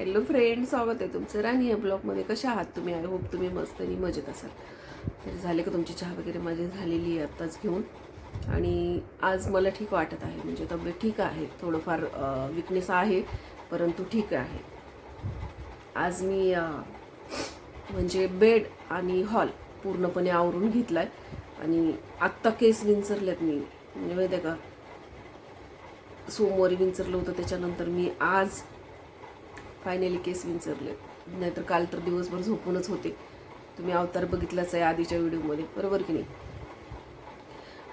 Hello friend स्वागत आहे तुमचं राणी या ब्लॉगमध्ये कशा आहात तुम्ही? आय होप तुम्ही मस्त आणि मजेत असाल. तर झाले का तुमची चहा वगैरे? माझी झालेली आहे आत्ताच घेऊन. आणि आज मला ठीक वाटत आहे. म्हणजे तब्येत ठीक आहे. थोडंफार विकनेस आहे परंतु ठीक आहे. आज मी म्हणजे बेड आणि हॉल पूर्णपणे आवरून घेतला आहे आणि आत्ता केस विंचरलेत मी. म्हणजे माहिती आहे का? सोमवारी विंचरलं होतं. त्याच्यानंतर मी आज फायनली केस विंचरले. नाहीतर काल तर दिवसभर झोपूनच होते. तुम्ही अवतार बघितलाच आहे आधीच्या व्हिडिओमध्ये. बरोबर की नाही?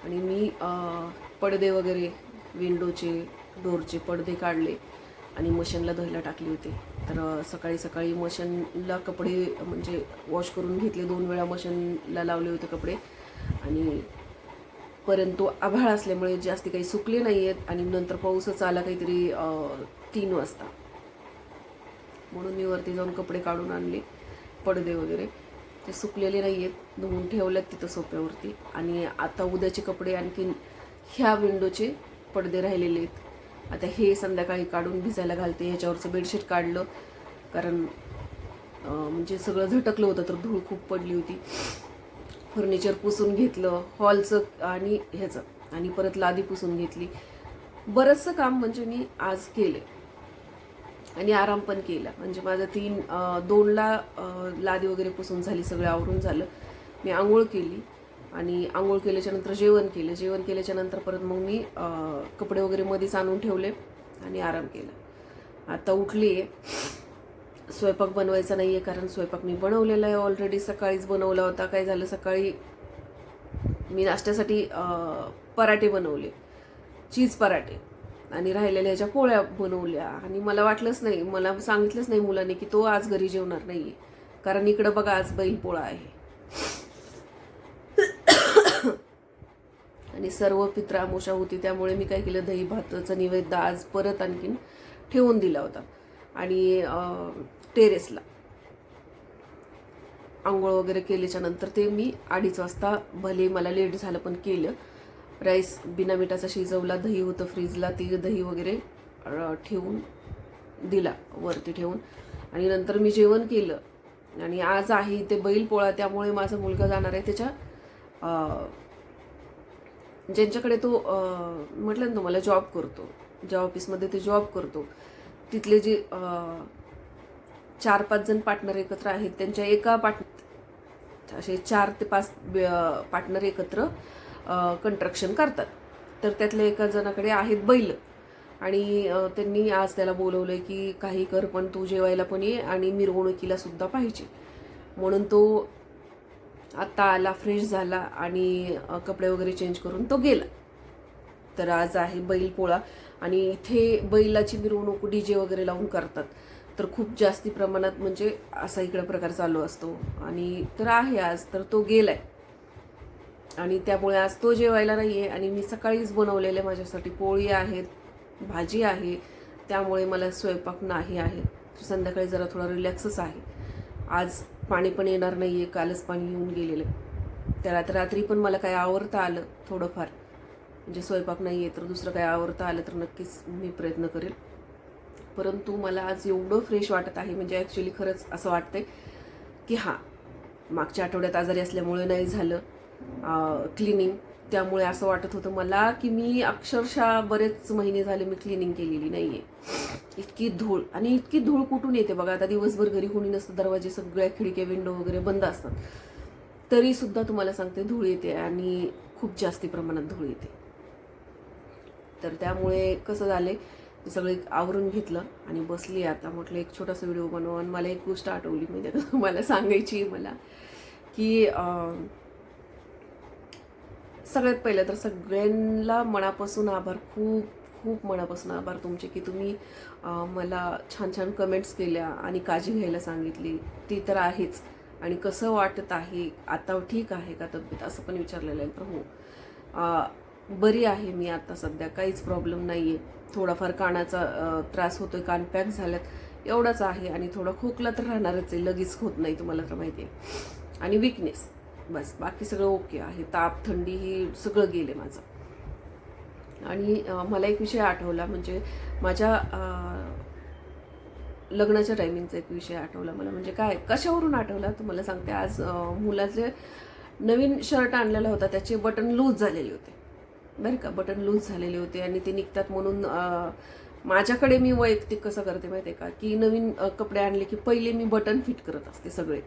आणि मी पडदे वगैरे विंडोचे डोरचे पडदे काढले आणि मशीनला धुवायला टाकले होते. तर सकाळी सकाळी मशीनला कपडे म्हणजे वॉश करून घेतले. दोन वेळा मशीनला लावले होते कपडे. आणि परंतु आभाळ असल्यामुळे जास्ती काही सुकले नाही आहेत आणि नंतर पाऊसच आला काहीतरी तीन वाजता. म्हणून मी वरती जाऊन कपडे काढून आणले पडदे वगैरे. ते सुकलेले नाही आहेत धुवून ठेवल्यात तिथं सोप्यावरती. आणि आता उद्याचे कपडे आणखीन ह्या विंडोचे पडदे राहिलेले आहेत. आता हे संध्याकाळी काढून भिजायला घालते ह्याच्यावरचं बेडशीट काढलं. कारण म्हणजे सगळं झटकलं होतं तर धूळ खूप पडली होती. फर्निचर पुसून घेतलं हॉलचं आणि ह्याचं. आणि परत लादी पुसून घेतली. बरंचसं काम म्हणजे मी आज केलं आणि आराम पण केला. म्हणजे माझं तीन दोनला लादी वगैरे पुसून झाली सगळं आवरून झालं. मी आंघोळ केली आणि आंघोळ केल्याच्यानंतर जेवण केलं. जेवण केल्याच्यानंतर परत मग मी कपडे वगैरे मध्येच आणून ठेवले आणि आराम केला. आता उठली आहे स्वयंपाक बनवायचा नाही आहे कारण स्वयंपाक मी बनवलेला आहे ऑलरेडी सकाळीच बनवला होता. काय झालं? सकाळी मी नाश्त्यासाठी पराठे बनवले. चीज पराठे. आणि राहिलेल्या ह्याच्या पोळ्या बनवल्या. आणि मला वाटलंच नाही मला सांगितलंच नाही मुलाने की तो आज घरी जेवणार नाहीये. कारण इकडं बघा आज बैल पोळा आहे. आणि सर्व पित्रामोशा होती त्यामुळे मी काय केलं दही भाताचा निवेद्य आज परत आणखीन ठेवून दिला होता. आणि टेरेसला. आंघोळ वगैरे केल्याच्यानंतर ते मी अडीच वाजता भले मला लेट झालं पण केलं. राईस बिना मिठाचा शिजवला दही होतं फ्रीजला ती दही वगैरे ठेवून दिला वरती ठेवून. आणि नंतर मी जेवण केलं. आणि आज आहे ते बैल पोळा त्यामुळे माझा मुलगा जाणार आहे त्याच्या ज्यांच्याकडे तो म्हटलं ना तुम्हाला जॉब करतो. ज्या ऑफिसमध्ये ते जॉब करतो. तिथले जे चार पाच जण पार्टनर एकत्र आहेत त्यांच्या एका पार्ट असे चार ते पाच पार्टनर एकत्र. कंट्रक्शन करतात. तर त्यातल्या एका जणाकडे आहेत बैल. आणि त्यांनी आज त्याला बोलवलं आहे की काही कर पण तू जेवायला पण ये आणि मिरवणुकीला सुद्धा पाहिजे. म्हणून तो आत्ता आला फ्रेश झाला आणि कपडे वगैरे चेंज करून तो गेला. तर आज आहे बैल पोळा. आणि इथे बैलाची मिरवणूक डी जे वगैरे लावून करतात. तर खूप जास्ती प्रमाणात म्हणजे असा इकडं प्रकार चालू असतो. आणि तर आहे आज. तर तो गेला आहे आणि त्यामुळे आज तो जेवायला नाही आहे आणि मी सकाळीच बनवलेले माझ्यासाठी पोळी आहेत भाजी आहे त्यामुळे मला स्वयंपाक नाही आहे. संध्याकाळी जरा थोडा रिलॅक्सच आहे. आज पाणी पण येणार नाही आहे कालच पाणी येऊन गेलेलं. आहे तर रात्री पण मला काय आवडता आलं थोडंफार. म्हणजे स्वयंपाक नाही आहे तर दुसरं काय आवरता आलं तर नक्कीच मी प्रयत्न करेल. परंतु मला आज एवढं फ्रेश वाटत आहे म्हणजे ॲक्च्युली खरंच असं वाटतंय की हां मागच्या आठवड्यात आजारी असल्यामुळे नाही झालं. क्लिनिंग त्यामुळे असं वाटत होतं मला की मी अक्षरशः बरेच महिने झाले मी क्लिनिंग केलेली नाही आहे इतकी धूळ आणि इतकी धूळ कुठून येते बघा आता दिवसभर घरी कोणी नसतं दरवाजे सगळ्या खिडक्या विंडो वगैरे बंद असतात. तरी सुद्धा तुम्हाला सांगते धूळ येते आणि खूप जास्ती प्रमाणात धूळ येते. तर त्यामुळे कसं झाले ते सगळे आवरून घेतलं आणि बसली आता. म्हटलं एक छोटासा व्हिडिओ बनव आणि मला एक गोष्ट आठवली म्हणजे आता मला सांगायची आहे मला की सगळ्यात पहिलं तर सगळ्यांना मनापासून आभार खूप खूप मनापासून आभार तुमचे की तुम्ही मला छान छान कमेंट्स केल्या आणि काळजी घ्यायला सांगितली. ती तर आहेच. आणि कसं वाटत आहे आता ठीक आहे का तब्येत? असं पण विचारलेलं आहे. तर हो बरी आहे मी आता सध्या. काहीच प्रॉब्लेम नाही आहे थोडाफार कानाचा त्रास त्रास आहे कान पॅक झाल्यात. एवढाच आहे आणि थोडा खोकला तर राहणारच आहे. लगेच होत नाही तुम्हाला तर माहिती आहे. आणि विकनेस बस बाकी सगळं ओके आहे. ताप थंडी ही सगळं गेले माझं. आणि मला एक विषय आठवला म्हणजे माझ्या लग्नाच्या टायमिंगचा एक विषय आठवला मला. म्हणजे काय कशावरून आठवला तुम्हाला सांगते. आज मुलाचे नवीन शर्ट आणलेला होता. त्याचे बटन लूज झालेले होते. बरं का? बटन लूज झालेले होते आणि ते निघतात म्हणून माझ्याकडे मी वैयक्तिक कसं करते माहिती आहे का? की नवीन कपडे आणले की पहिले मी बटन फिट करत असते सगळे.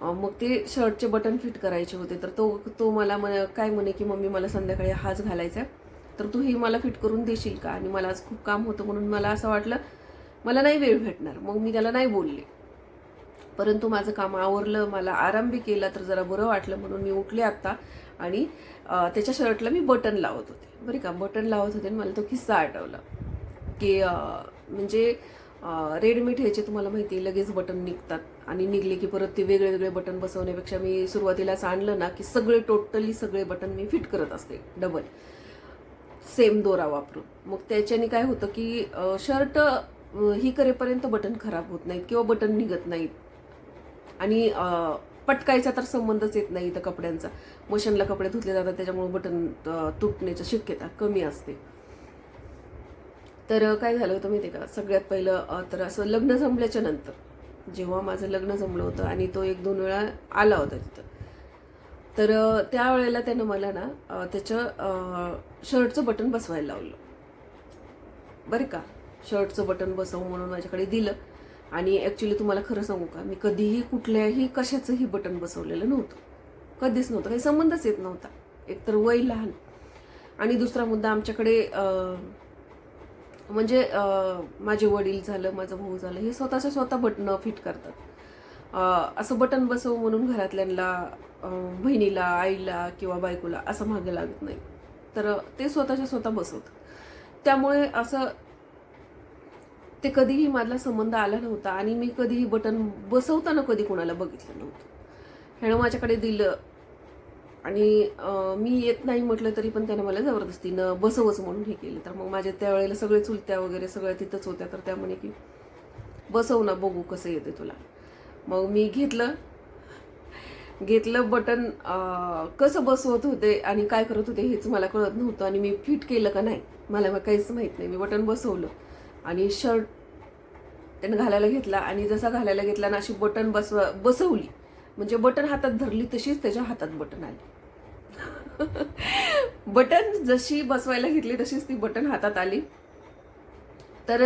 मग ते शर्टचे बटन फिट करायचे होते. तर तो तो मला म्हण काय म्हणे की मम्मी मला संध्याकाळी हाच घालायचा आहे. तर तू ही मला फिट करून देशील का? आणि मला आज खूप काम होतं म्हणून मला असं वाटलं मला नाही वेळ भेटणार. मग मी त्याला नाही बोलले. परंतु माझं काम आवरलं मला आराम बी केला तर जरा बरं वाटलं म्हणून मी उठले आत्ता. आणि त्याच्या शर्टला मी बटन लावत होते. बरं का बटन लावत होते आणि मला तो किस्सा आठवला. की म्हणजे रेडीमेड ह्याचे तुम्हाला माहिती आहे लगेच बटन निघतात. आणि निघले की परत ते वेगळे वेगळे बटन बसवण्यापेक्षा मी सुरुवातीलाच आणलं ना की सगळे टोटली सगळे बटन मी फिट करत असते डबल. सेम दोरा वापरून. मग त्याच्याने काय होतं की शर्ट ही करेपर्यंत बटन खराब होत नाहीत किंवा बटन निघत नाहीत. आणि पटकायचा तर संबंधच येत नाही इथं कपड्यांचा. मशीनला कपडे धुतले जातात त्याच्यामुळे बटन तुटण्याची शक्यता कमी असते. तर काय झालं होतं माहिती आहे का? सगळ्यात पहिलं तर असं लग्न जमल्याच्या नंतर जेव्हा माझं लग्न जमलं होतं आणि तो एक दोन वेळा आला होता तिथं. तर त्यावेळेला त्यानं मला ना त्याचं शर्टचं बटन बसवायला लावलं. बरं का? शर्टचं बटन बसवू म्हणून माझ्याकडे दिलं. आणि ॲक्च्युली तुम्हाला खरं सांगू का? मी कधीही कुठल्याही कशाचंही बटन बसवलेलं नव्हतं. कधीच नव्हतं. काही संबंधच येत नव्हता. एकतर वय लहान. आणि दुसरा मुद्दा आमच्याकडे म्हणजे माझे वडील झालं माझा भाऊ झालं हे स्वतःच्या स्वतः बटणं फिट करतात. असं बटन बसव म्हणून घरातल्यांना बहिणीला आईला किंवा बायकोला असं मागे लागत नाही. तर ते स्वतःच्या स्वतः बसवतात. त्यामुळे असं ते कधीही माझा संबंध आला नव्हता आणि मी कधीही बटन बसवताना कधी कोणाला बघितलं नव्हतं. ह्यानं माझ्याकडे दिलं आणि मी येत नाही म्हटलं तरी पण त्यानं मला जबरदस्तीनं बसवच म्हणून हे केलं. तर मग माझ्या त्यावेळेला सगळे चुलत्या वगैरे सगळ्या तिथंच होत्या. तर त्या म्हणे की बसव ना बघू कसं येते तुला. मग मी घेतलं. घेतलं बटन कसं बसवत होते आणि काय करत होते हेच मला कळत नव्हतं आणि मी फिट केलं का नाही मला मग काहीच माहीत नाही. मी बटन बसवलं आणि शर्ट त्यानं घालायला घेतला आणि जसा घालायला घेतला ना अशी बटन बसवा बसवली. म्हणजे बटन हातात धरली तशीच त्याच्या हातात बटन आली. बटन जशी बसवायला घेतली तशीच ती बटन हातात आली. तर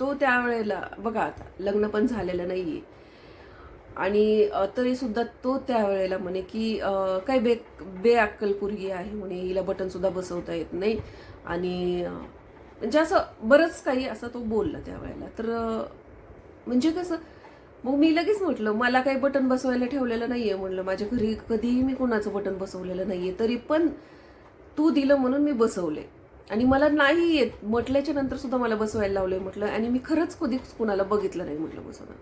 तो त्यावेळेला बघा आता लग्न पण झालेलं नाहीये. आणि तरी सुद्धा तो त्यावेळेला म्हणे की काय बे बेअक्कल पोरगी आहे म्हणे हिला बटन सुद्धा बसवता येत नाही. आणि म्हणजे असं बरंच काही असं तो बोलला त्यावेळेला. तर म्हणजे कसं मग मी लगेच म्हटलं मला काही बटन बसवायला ठेवलेलं नाहीये म्हणलं. माझ्या घरी कधीही मी कोणाचं बटन बसवलेलं नाहीये तरी पण तू दिलं म्हणून मी बसवले. आणि मला नाही येत. म्हटल्याच्या नंतर सुद्धा मला बसवायला लावलंय म्हटलं. आणि मी खरंच कधीच कुणाला बघितलं नाही म्हटलं बसवणं.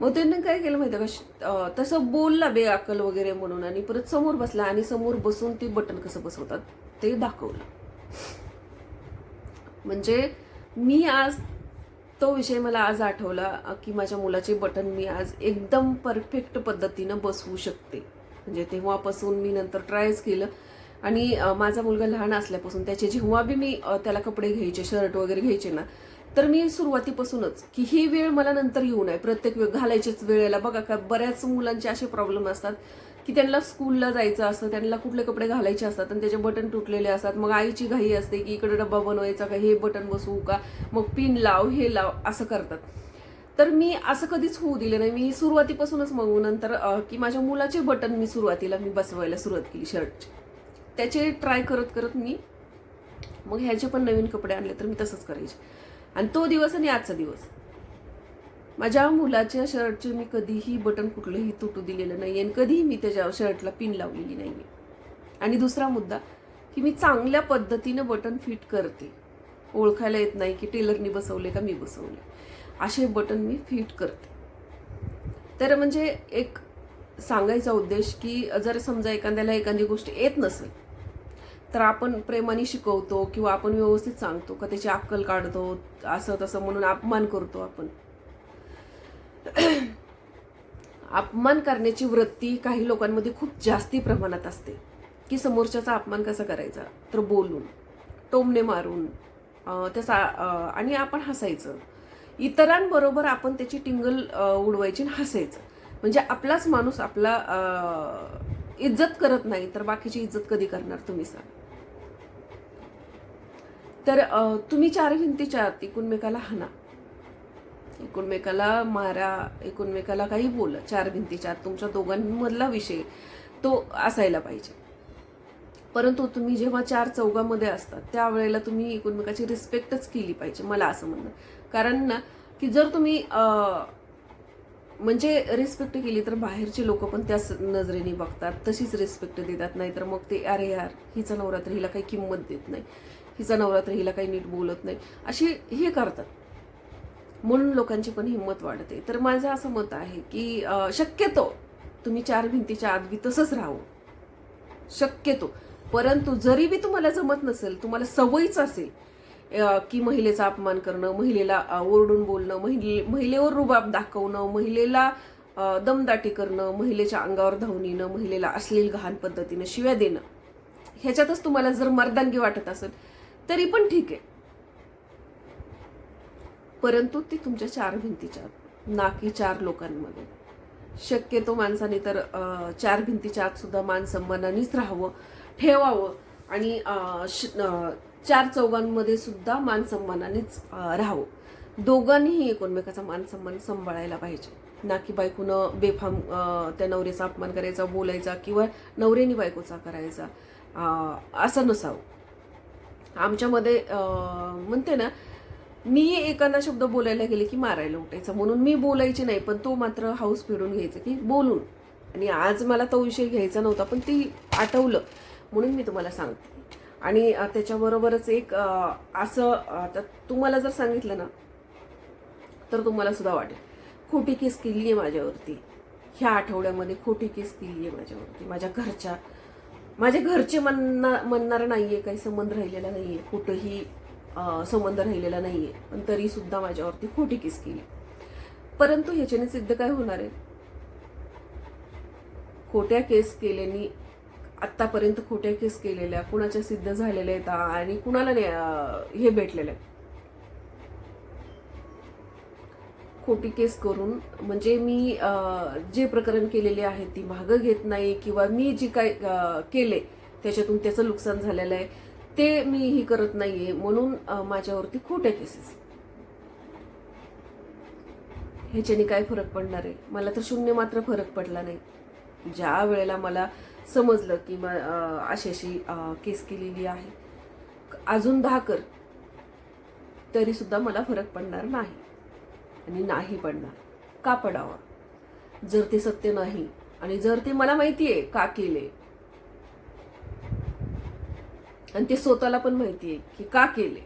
मग त्यांनी काय केलं माहिती का? तसं बोलला बे अक्कल वगैरे म्हणून आणि परत समोर बसला आणि समोर बसून ते बटन कसं बसवतात ते दाखवलं. म्हणजे मी आज तो विषय मला आज आठवला की माझ्या मुलाचे बटन मी आज एकदम परफेक्ट पद्धतीनं बसवू शकते. म्हणजे तेव्हापासून मी नंतर ट्रायच केलं. आणि माझा मुलगा लहान असल्यापासून त्याचे जेव्हा बी मी त्याला कपडे घ्यायचे शर्ट वगैरे घ्यायचे ना तर मी सुरुवातीपासूनच की ही वेळ मला नंतर येऊ नये. प्रत्येक वेळ घालायचीच वेळेला. बघा का बऱ्याच मुलांचे असे प्रॉब्लेम असतात. की त्यांना स्कूलला जायचं असतं त्यांना कुठले कपडे घालायचे असतात आणि त्याचे बटन तुटलेले असतात. मग आईची घाई असते की इकडे डब्बा बनवायचा का हे बटन बसवू का? मग पिन लाव हे लाव असं करतात. तर मी असं कधीच होऊ दिलं नाही. मी सुरुवातीपासूनच मग नंतर की माझ्या मुलाचे बटन मी सुरुवातीला मी बसवायला सुरुवात केली शर्टची त्याचे ट्राय करत करत मी मग ह्याचे पण नवीन कपडे आणले तर मी तसंच करायचे. आणि तो दिवस आणि आजचा दिवस. माझ्या मुलाच्या शर्टचे मी कधीही बटन कुठलंही तुटू दिलेलं नाही आणि कधीही मी त्याच्या शर्टला पिन लावलेली नाही आहे आणि दुसरा मुद्दा की मी चांगल्या पद्धतीनं बटन फिट करते. ओळखायला येत नाही की टेलरनी बसवले का मी बसवले असे बटन मी फिट करते. तर म्हणजे एक सांगायचा उद्देश की जर समजा एखाद्याला एखादी गोष्ट येत नसेल तर आपण प्रेमाने शिकवतो किंवा आपण व्यवस्थित सांगतो का त्याची अक्कल काढतो असं तसं म्हणून अपमान करतो आपण. अपमान करण्याची वृत्ती काही लोकांमध्ये खूप जास्ती प्रमाणात असते. की समोरच्याचा अपमान कसा करायचा? तर बोलून टोमणे मारून त्याचा आणि आपण हसायचं. इतरांबरोबर आपण त्याची टिंगल उडवायची आणि हसायचं. म्हणजे आपलाच माणूस आपला इज्जत करत नाही तर बाकीची इज्जत कधी करणार तुम्ही सांग? तर तुम्ही चार भिंतीच्या आत एकूणमेकाला हाना. एकूणमेकाला मारा एकूणमेकाला काही बोला चार भिंतीच्या आत तुमच्या दोघांमधला विषय तो असायला पाहिजे. परंतु तुम्ही जेव्हा चार चौघामध्ये असतात त्यावेळेला तुम्ही एकूणमेकाची रिस्पेक्टच केली पाहिजे मला असं म्हणणं. कारण ना की जर तुम्ही म्हणजे रिस्पेक्ट केली तर बाहेरचे लोक पण त्याच नजरेने बघतात तशीच रिस्पेक्ट देतात नाही तर मग ते अरे यार हिचा नवरात्र हिला काही किंमत देत नाही हिचा नवरात्र हिला काही नीट बोलत नाही. अशी हे करतात. म्हणून लोकांची पण हिंमत वाढते. तर माझं असं मत आहे की शक्यतो तुम्ही चार भिंतीच्या आदवी तसंच राहावं शक्यतो. परंतु जरी बी तुम्हाला जमत नसेल तुम्हाला सवयीच असेल की महिलेचा अपमान करणं महिलेला ओरडून बोलणं महिले महिलेवर रुबाब दाखवणं महिलेला दमदाटी करणं महिलेच्या अंगावर धावून येणं महिलेला अश्लील घाण पद्धतीनं शिव्या देणं ह्याच्यातच तुम्हाला जर मर्दानगी वाटत असेल तरी पण ठीक आहे. परंतु ती तुमच्या चार भिंतीच्या आत, ना की चार लोकांमध्ये. शक्यतो माणसाने तर चार भिंतीच्या आत सुद्धा मान सन्मानानेच राहावं ठेवावं आणि श- चार चौघांमध्ये सुद्धा मान सन्मानानेच राहावं. दोघांनीही एकमेकाचा मान सन्मान सांभाळायला पाहिजे. ना की बायकोनं बेफाम त्या नवऱ्याचा अपमान करायचा बोलायचा किंवा नवऱ्याने बायकोचा करायचा असं नसावं. आमच्यामध्ये म्हणते ना मी एखादा शब्द बोलायला गेले की मारायला उठायचं. म्हणून मी बोलायची नाही पण तो मात्र हाऊस फिरून घ्यायचा की बोलून. आणि आज मला तो विषय घ्यायचा नव्हता पण ती आठवलं. म्हणून मी तुम्हाला सांगते. आणि त्याच्याबरोबरच एक असं आता तुम्हाला जर सांगितलं ना तर तुम्हाला सुद्धा वाटेल. खोटी केस केली आहे माझ्यावरती. ह्या आठवड्यामध्ये खोटी केस केली आहे माझ्यावरती. माझ्या घरच्या माझ्या घरचे म्हणणार म्हणणार आहे काही संबंध राहिलेला नाही आहे कुठंही संबंध राहिलेला नाही आहे पण तरी सुद्धा माझ्यावरती खोटी केस केली. परंतु ह्याच्याने सिद्ध काय होणार आहे? खोट्या केस केल्याने आत्तापर्यंत खोट्या केस केलेल्या कुणाच्या सिद्ध झालेल्या आहेत आणि कुणाला नाही, हे भेटलेलं आहे? खोटी केस करून म्हणजे मी जे प्रकरण केलेले आहे ती मागं घेत नाही किंवा मी जी काय केले त्याच्यातून त्याचं नुकसान झालेलं आहे. ते मी ही करत नाहीये म्हणून माझ्यावरती खोट्या केसेस ह्याच्याने काय फरक पडणार आहे? मला तर शून्य मात्र फरक पडला नाही. ज्या वेळेला मला समजलं की म- अशी अशी केस केलेली आहे अजून दहा कर तरी सुद्धा मला फरक पडणार नाही. आणि नाही पडणार. का पडावा? जर ते सत्य नाही आणि जर ते मला माहिती आहे का केले आणि ते स्वतःला पण माहिती आहे की का केले.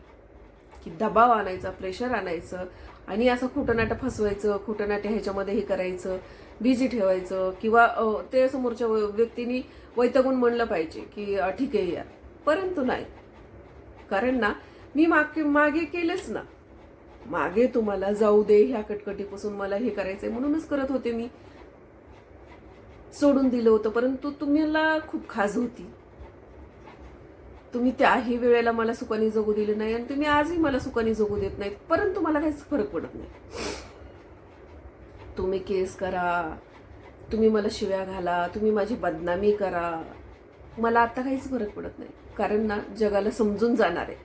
की दबाव आणायचा प्रेशर आणायचं आणि असं खोटं नाटं फसवायचं खोटं नाटं ह्याच्यामध्ये हे करायचं बिझी ठेवायचं किंवा ते समोरच्या व्यक्तीनी वैतगून म्हणलं पाहिजे की ठीक आहे यार. परंतु नाही. कारण ना मी मागे मागे केलेच ना. मागे तुम्हाला जाऊ दे ह्या कटकटीपासून मला हे करायचंय म्हणूनच करत होते मी. सोडून दिलं होतं परंतु तुम्हाला खूप खाज होती. तुम्ही त्याही वेळेला मला सुखाने जगू दिले नाही आणि तुम्ही आजही मला सुखाने जगू देत नाहीत परंतु मला काहीच फरक पडत नाही. तुम्ही केस करा तुम्ही मला शिव्या घाला तुम्ही माझी बदनामी करा. मला आता काहीच फरक पडत नाही. कारण ना जगाला समजून जाणार आहे.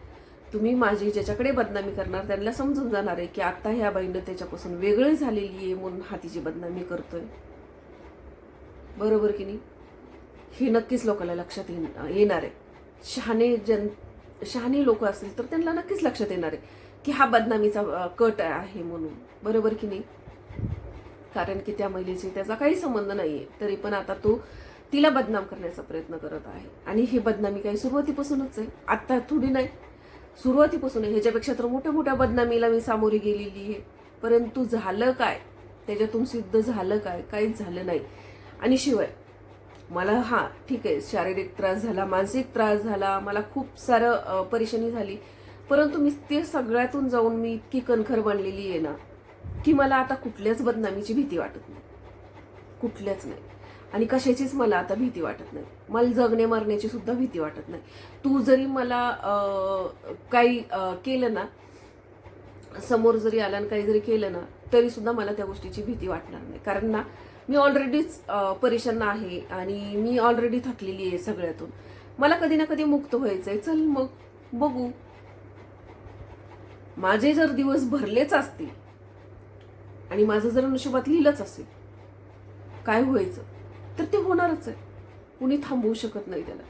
तुम्ही माझी ज्याच्याकडे बदनामी करणार त्यांना समजून जाणार आहे की आता ह्या बाईनं त्याच्यापासून वेगळी झालेली आहे म्हणून हा तिची बदनामी करतोय. बरोबर की नाही? हे नक्कीच लोकांना लक्षात येणार आहे. शहाणे जन शहाणे लोक असतील तर त्यांना नक्कीच लक्षात येणार आहे की हा बदनामीचा कट आहे म्हणून. बरोबर की नाही? कारण की त्या महिलेशी त्याचा काही संबंध नाही आहे तरी पण आता तो तिला बदनाम करण्याचा प्रयत्न करत आहे. आणि ही बदनामी काही सुरुवातीपासूनच आहे. आत्ता थोडी नाही. सुरुवातीपासून आहे. ह्याच्यापेक्षा तर मोठ्या मोठ्या बदनामीला मी सामोरी गेलेली आहे. परंतु झालं काय? त्याच्यातून सिद्ध झालं काय? काहीच झालं नाही. आणि शिवाय मला हा ठीक आहे शारीरिक त्रास झाला मानसिक त्रास झाला मला खूप सारं परेशानी झाली. परंतु मी ते सगळ्यातून जाऊन मी इतकी कणखर बनलेली आहे ना की मला आता कुठल्याच बदनामीची भीती वाटत नाही. कुठल्याच नाही. आणि कशाचीच मला आता भीती वाटत नाही. मला जगणे मरण्याची सुद्धा भीती वाटत नाही. तू जरी मला काही केलं ना समोर जरी आला आणि काही जरी केलं ना तरी सुद्धा मला त्या गोष्टीची भीती वाटणार नाही. कारण ना मी ऑलरेडीच परेशान आहे आणि मी ऑलरेडी थकलेली आहे सगळ्यातून. मला कधी ना कधी मुक्त व्हायचं आहे चल मग बघू. माझे जर दिवस भरलेच असतील आणि माझं जर नशिबात लिहिलंच असेल काय व्हायचं? तर ते होणारच आहे. कुणी थांबवू शकत नाही त्याला.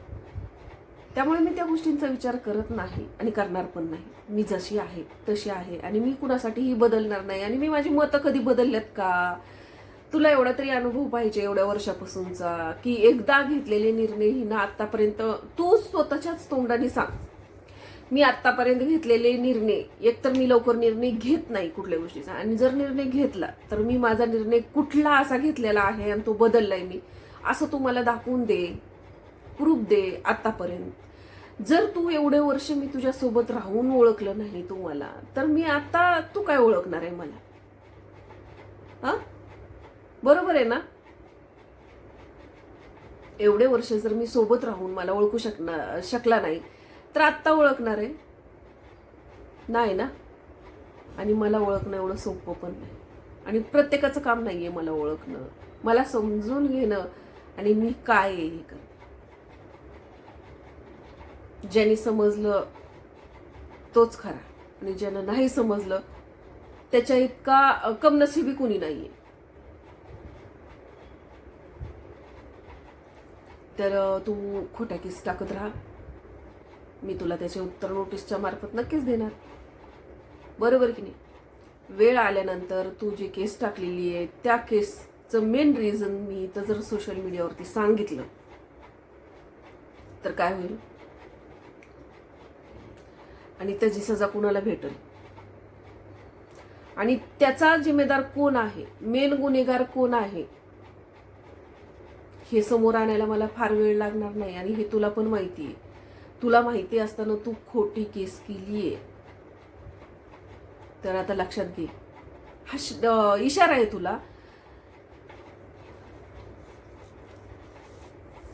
त्यामुळे मी त्या गोष्टींचा विचार करत नाही आणि करणार पण नाही. मी जशी आहे तशी आहे आणि मी कुणासाठीही बदलणार नाही. आणि मी माझी मतं कधी बदलल्यात का? तुला एवढा तरी अनुभव पाहिजे एवढ्या वर्षापासूनचा की एकदा घेतलेले निर्णय ही ना आतापर्यंत तू स्वतःच्याच तोंडाने सांग. मी आतापर्यंत घेतलेले निर्णय एकतर मी लवकर निर्णय घेत नाही कुठल्या गोष्टीचा. आणि जर निर्णय घेतला तर मी माझा निर्णय कुठला असा घेतलेला आहे आणि तो बदललाय मी असं तू मला दाखवून दे प्रूफ दे आतापर्यंत जर तू एवढे वर्ष मी तुझ्यासोबत राहून ओळखलं नाही तू मला तर मी आता तू काय ओळखणार आहे मला? हा? बरोबर आहे ना? एवढे वर्ष जर मी सोबत राहून मला ओळखू शकणार शकला नाही तर आत्ता ओळखणार आहे? नाही ना? आणि मला ओळखणं एवढं सोपं पण नाही. आणि प्रत्येकाचं काम नाही आहे मला ओळखणं. मला समजून घेणं आणि मी काय आहे हे कर ज्यांनी समजलं तोच खरा. आणि ज्यानं नाही समजलं त्याच्या इतका कमनसिबी नाही नाहीये. तर तू खोट्या केस टाकत राहा. मी तुला त्याचे उत्तर नोटीसच्या मार्फत नक्कीच देणार. बरोबर की नाही? वेळ आल्यानंतर तू जी केस टाकलेली आहे त्या केसचं मेन रिझन मी इथं जर सोशल मीडियावरती सांगितलं तर काय होईल? आणि त्याची सजा कुणाला भेटेल? आणि त्याचा जिम्मेदार कोण आहे? मेन गुन्हेगार कोण आहे? हे समोर आणायला मला फार वेळ लागणार नाही आणि हे तुला पण माहिती आहे. तुला माहिती असताना तू खोटी केस केली आहे तर आता लक्षात घे. हा श- इशारा आहे तुला.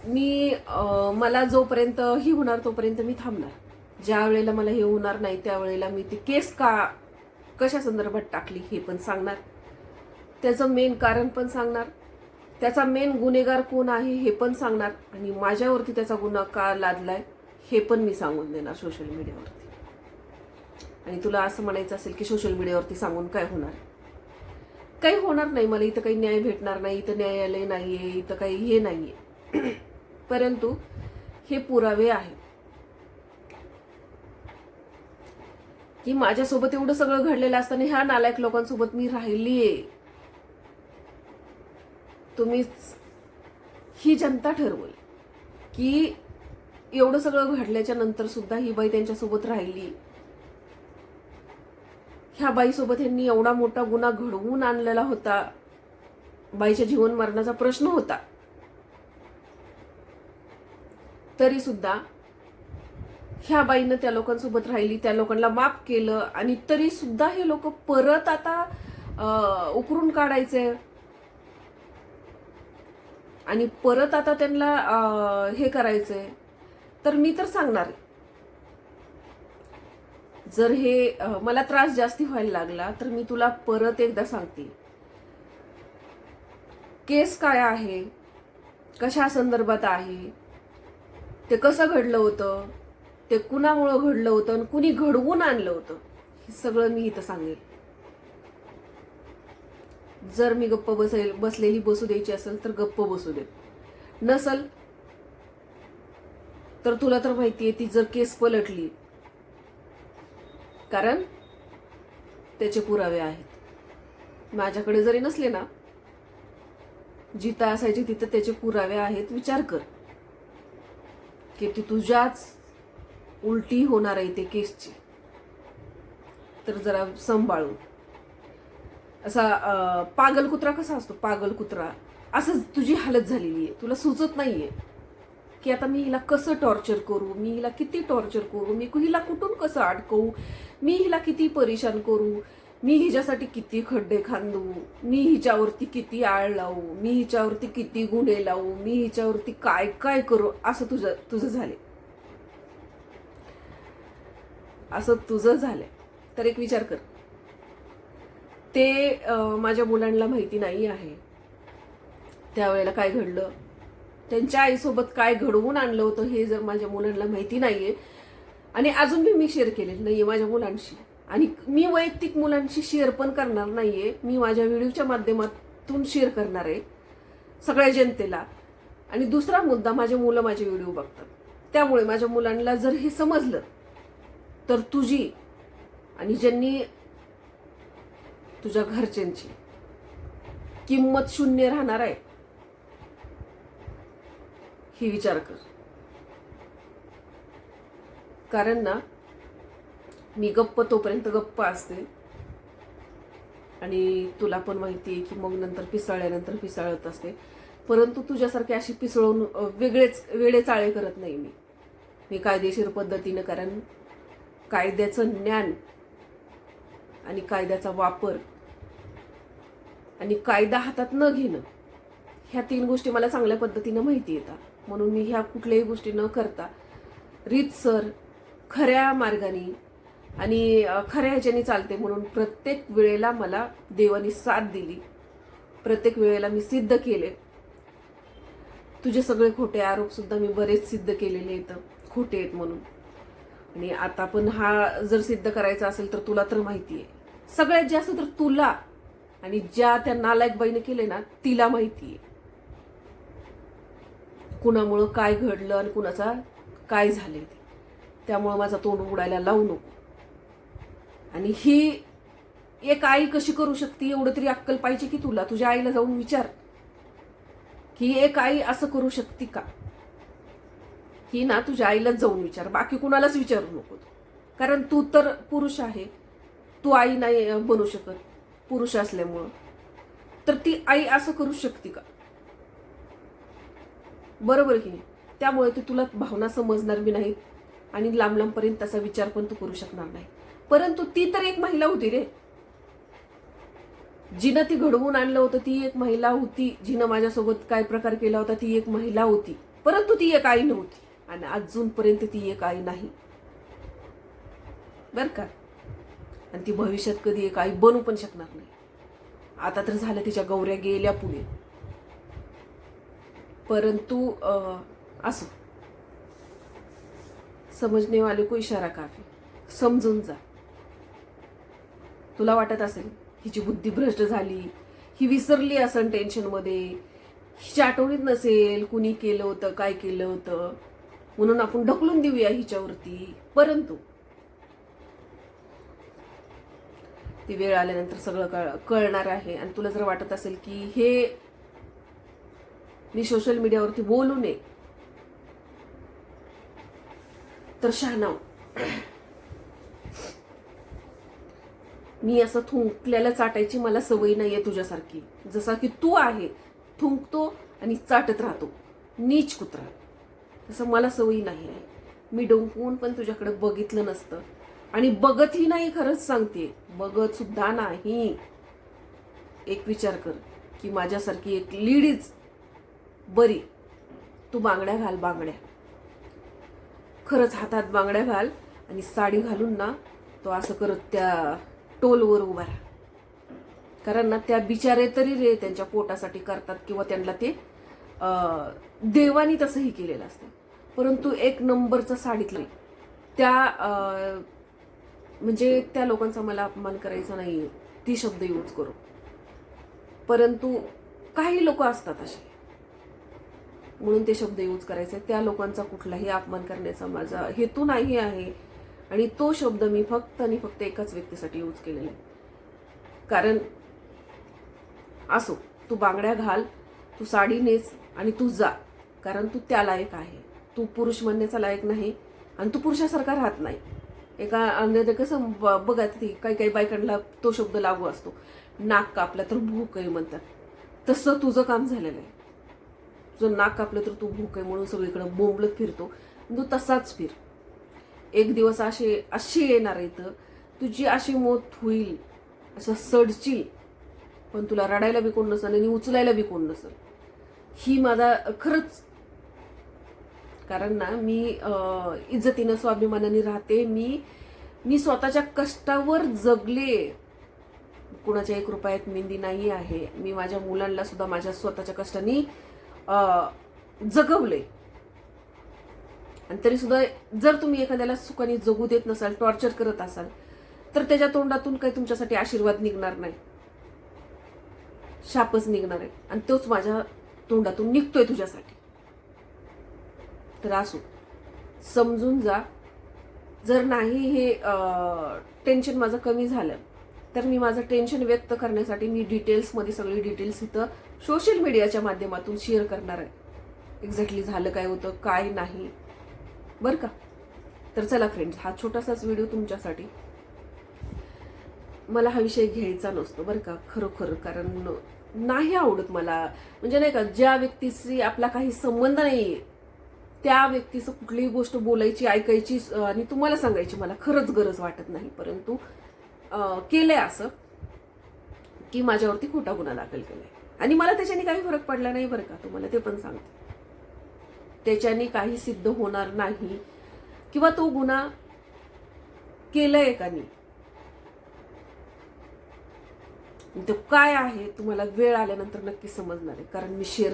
मी मला जोपर्यंत ही होणार तोपर्यंत मी थांबणार. ज्या वेळेला मला हे होणार नाही त्यावेळेला मी ती केस का कशा संदर्भात टाकली हे पण सांगणार. त्याचं मेन कारण पण सांगणार. त्याचा मेन गुन्हेगार कोण आहे हे पण सांगणार आणि माझ्यावरती त्याचा गुन्हा का लादलाय हे पण मी सांगून देणार सोशल मीडियावरती आणि तुला असं म्हणायचं असेल की सोशल मीडियावरती सांगून काय होणार? काही होणार नाही. मला इथं काही न्याय भेटणार नाही इथं न्यायालय नाही आहे इथं काही हे नाही आहे परंतु हे पुरावे आहेत. की माझ्यासोबत एवढं सगळं घडलेलं असताना ह्या नालायक लोकांसोबत मी राहिली आहे तुम्हीच ही जनता ठरवल की एवढं सगळं घडल्याच्या नंतर सुद्धा ही बाई त्यांच्यासोबत राहिली. ह्या बाईसोबत यांनी एवढा मोठा गुन्हा घडवून आणलेला होता. बाईच्या जीवन मरणाचा प्रश्न होता. तरी सुद्धा ह्या बाईनं त्या लोकांसोबत राहिली त्या लोकांना माफ केलं आणि तरी सुद्धा हे लोक परत आता उकरून काढायचे. आणि परत आता त्यांना हे करायचंय. तर मी तर सांगणार आहे. जर हे मला त्रास जास्ती व्हायला लागला तर मी तुला परत एकदा सांगते. केस काय आहे? कशा संदर्भात आहे? ते कसं घडलं होतं? ते कुणामुळं घडलं होतं? आणि कुणी घडवून आणलं होतं? हे सगळं मी इथं सांगेल. जर मी गप्प बसेल बसलेली बसू द्यायची असेल तर गप्प बसू देत. नसल तर तुला तर माहिती आहे ती जर केस पलटली कारण त्याचे पुरावे आहेत. माझ्याकडे जरी नसले ना जिथं असायचे तिथं त्याचे पुरावे आहेत विचार कर. की ती तुझ्याच उलटी होणार आहे ते केसची. तर जरा सांभाळून. असा पागल कुत्रा कसा असतो? पागल कुत्रा असं तुझी हालत झालेली आहे. तुला सुचत नाही आहे की आता मी हिला कसं टॉर्चर करू? मी हिला किती टॉर्चर करू? मी हिला कुठून कसं अडकवू? मी हिला किती परेशान करू? मी हिच्यासाठी किती खड्डे खांदू? मी हिच्यावरती किती आळ लावू? मी हिच्यावरती किती गुन्हे लावू? मी हिच्यावरती काय काय करू? असं तुझं तुझं झाले असं तुझं झालंय. तर एक विचार कर. ते माझ्या मुलांना माहिती नाही आहे. त्यावेळेला काय घडलं? त्यांच्या आईसोबत काय घडवून आणलं होतं हे जर माझ्या मुलांना माहिती नाही आहे आणि अजून मी मी शेअर केलेलं नाही आहे माझ्या मुलांशी. आणि मी वैयक्तिक मुलांशी शेअर पण करणार नाही आहे मी माझ्या व्हिडिओच्या माध्यमातून शेअर करणार आहे. सगळ्या जनतेला. आणि दुसरा मुद्दा माझे मुलं माझे व्हिडिओ बघतात. त्यामुळे माझ्या मुलांना जर हे समजलं तर तुझी आणि ज्यांनी तुझ्या घरच्यांची. किंमत शून्य राहणार आहे. ही विचार कर. कारण ना मी गप्प तोपर्यंत गप्प असते. आणि तुला पण माहिती आहे की मग नंतर पिसाळल्यानंतर पिसाळत असते. परंतु तुझ्यासारखी अशी पिसळून वेगळेच वेळे चाळे करत नाही मी. मी कायदेशीर पद्धतीनं कारण कायद्याचं ज्ञान आणि कायद्याचा वापर आणि कायदा हातात न घेणं ह्या तीन गोष्टी मला चांगल्या पद्धतीनं माहिती येतात. म्हणून मी ह्या कुठल्याही गोष्टी न करता रीतसर खऱ्या मार्गाने आणि खऱ्या ह्याच्याने चालते म्हणून प्रत्येक वेळेला मला देवाने साथ दिली. प्रत्येक वेळेला मी सिद्ध केले. तुझे सगळे खोटे आरोपसुद्धा मी बरेच सिद्ध केलेले आहेत खोटे आहेत म्हणून. आणि आता पण हा जर सिद्ध करायचा असेल तर तुला तर माहिती आहे. सगळ्यात जास्त तर तुला आणि ज्या त्या नालायक बाईने केले ना तिला माहिती आहे कुणामुळं काय घडलं आणि कुणाचा काय झाले ते. त्यामुळं माझा तोंड उडायला लावू नको. आणि ही एक आई कशी करू शकते एवढं तरी अक्कल पाहिजे की तुला? तुझ्या आईला जाऊन विचार. की एक आई असं करू शकते का? ही ना तुझ्या आईलाच जाऊन विचार. बाकी कुणालाच विचारू नको तू. कारण तू तर पुरुष आहे. तू आई नाही बनू शकत. पुरुष असल्यामुळं. तर ती आई असं करू शकते का? बरोबर की त्यामुळे ती तुला भावना समजणार बी नाही आणि लांब लांबपर्यंत तसा विचार पण तू करू शकणार नाही. परंतु ती तर एक महिला होती रे. जिनं ती घडवून आणलं होतं ती एक महिला होती. जिनं माझ्यासोबत काय प्रकार केला होता ती एक महिला होती. परंतु ती एक आई नव्हती. आणि अजूनपर्यंत ती एक आई नाही. बर का? आणि ती भविष्यात कधी एक आई बनू पण शकणार नाही. आता तर झालं तिच्या गौऱ्या गेल्या पुढे. परंतु असो. समजणे वाले को इशारा काफी. समजून जा. तुला वाटत असेल हिची बुद्धी भ्रष्ट झाली ही विसरली असन टेन्शनमध्ये हिच्या आठवणीत नसेल कुणी केलं होतं काय केलं होतं म्हणून आपण ढकलून देऊया हिच्यावरती. परंतु ती वेळ आल्यानंतर सगळं कळ कळणार आहे. आणि तुला जर वाटत असेल की हे मी सोशल मीडियावरती बोलू नये तर शहाणाव हो. मी असं थुंकल्याला चाटायची मला सवय नाहीये तुझ्यासारखी. जसा की तू आहे थुंकतो आणि चाटत राहतो. नीच कुत्रा. तसं मला सवयी नाही आहे मी डोंकवून पण तुझ्याकडे बघितलं नसतं. आणि बघतही नाही खरंच सांगते. बघत सुद्धा नाही. एक विचार कर की माझ्यासारखी एक लेडीज बरी. तू बांगड्या घाल बांगड्या. खरंच हातात बांगड्या घाल आणि साडी घालून ना तो असं करत त्या टोलवर उभा राहा. कारण ना त्या बिचारे तरी रे त्यांच्या पोटासाठी करतात किंवा त्यांना ते देवानी तसंही केलेलं असतं. परंतु एक नंबरचं साडीतले त्या म्हणजे त्या लोकांचा मला अपमान करायचा नाही. ती शब्द यूज करू. परंतु काही लोक असतात असे. म्हणून ते शब्द यूज करायचे. त्या लोकांचा कुठलाही अपमान करण्याचा माझा हेतू नाही आहे. आणि तो शब्द मी फक्त आणि फक्त एकाच व्यक्तीसाठी यूज केलेला आहे. कारण असो तू बांगड्या घाल तू साडी नेस आणि तू जा. कारण तू त्या लायक आहे. तू पुरुष म्हणण्याचा लायक नाही आणि तू पुरुषासारखा राहत नाही. एका आणि ते कसं ब- बघा ती काही काही बायकांना तो शब्द लागू असतो. नाक कापला तर भूक आहे म्हणतात. तसं तुझं काम झालेलं आहे. तुझं नाक कापलं तर तू भूक आहे म्हणून सगळीकडे बोंबलत फिरतो. तू तसाच फिर. एक दिवस असे अशी येणार आहे तर तुझी अशी मोत होईल. असं सडचील. पण तुला रडायला बी कोण नसेल आणि उचलायला बी कोण नसेल ही माझा खरंच कारण ना मी इज्जतीनं स्वाभिमानाने राहते. मी मी स्वतःच्या कष्टावर जगले. कुणाच्या एक रुपयात मेहंदी नाही आहे. मी माझ्या मुलांना सुद्धा माझ्या स्वतःच्या कष्टाने जगवले. जगवलंय आणि तरी सुद्धा जर तुम्ही एखाद्याला सुखाने जगू देत नसाल टॉर्चर करत असाल तर त्याच्या तोंडातून काही तुमच्यासाठी आशीर्वाद निघणार नाही. शापच निघणार आहे. आणि तोच माझ्या तोंडातून निघतोय तुझ्यासाठी. त्रास असो समजून जा. जर नाही हे टेन्शन माझं कमी झालं तर मी माझं टेन्शन व्यक्त करण्यासाठी मी डिटेल्समध्ये सगळी डिटेल्स इथं सोशल मीडियाच्या माध्यमातून शेअर करणार आहे. एक्झॅक्टली झालं काय होतं काय नाही. बरं का? तर चला फ्रेंड्स हा छोटासाच व्हिडिओ तुमच्यासाठी. मला हा विषय घ्यायचा नसतो बरं का? खरोखर कारण नाही आवडत मला. म्हणजे नाही का ज्या व्यक्तीशी आपला काही संबंध नाही आहे त्या व्यक्तीचं कुठलीही गोष्ट बोलायची ऐकायची आणि तुम्हाला सांगायची मला खरंच गरज वाटत नाही. परंतु केलंय असं की माझ्यावरती खोटा गुन्हा दाखल केलाय. आणि मला त्याच्याने काही फरक पडला नाही बरं का तुम्हाला ते पण सांगते. त्याच्याने काही सिद्ध होणार नाही. किंवा तो गुन्हा केलाय नाही? तो काय आहे तुम्हाला वेळ आल्यानंतर नक्की समजणार आहे. कारण मी शेअर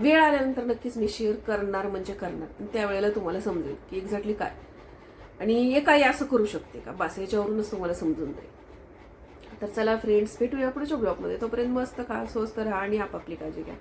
वेळ आल्यानंतर नक्कीच मी शेअर करणार म्हणजे करणार. आणि त्यावेळेला तुम्हाला समजेल की एक्झॅक्टली काय. आणि हे काही असं करू शकते का? बास याच्यावरूनच तुम्हाला समजून जाईल. तर चला फ्रेंड्स भेटूया पुढच्या ब्लॉगमध्ये तोपर्यंत मस्त खा स्वस्त राहा आणि आपापली काळजी घ्या.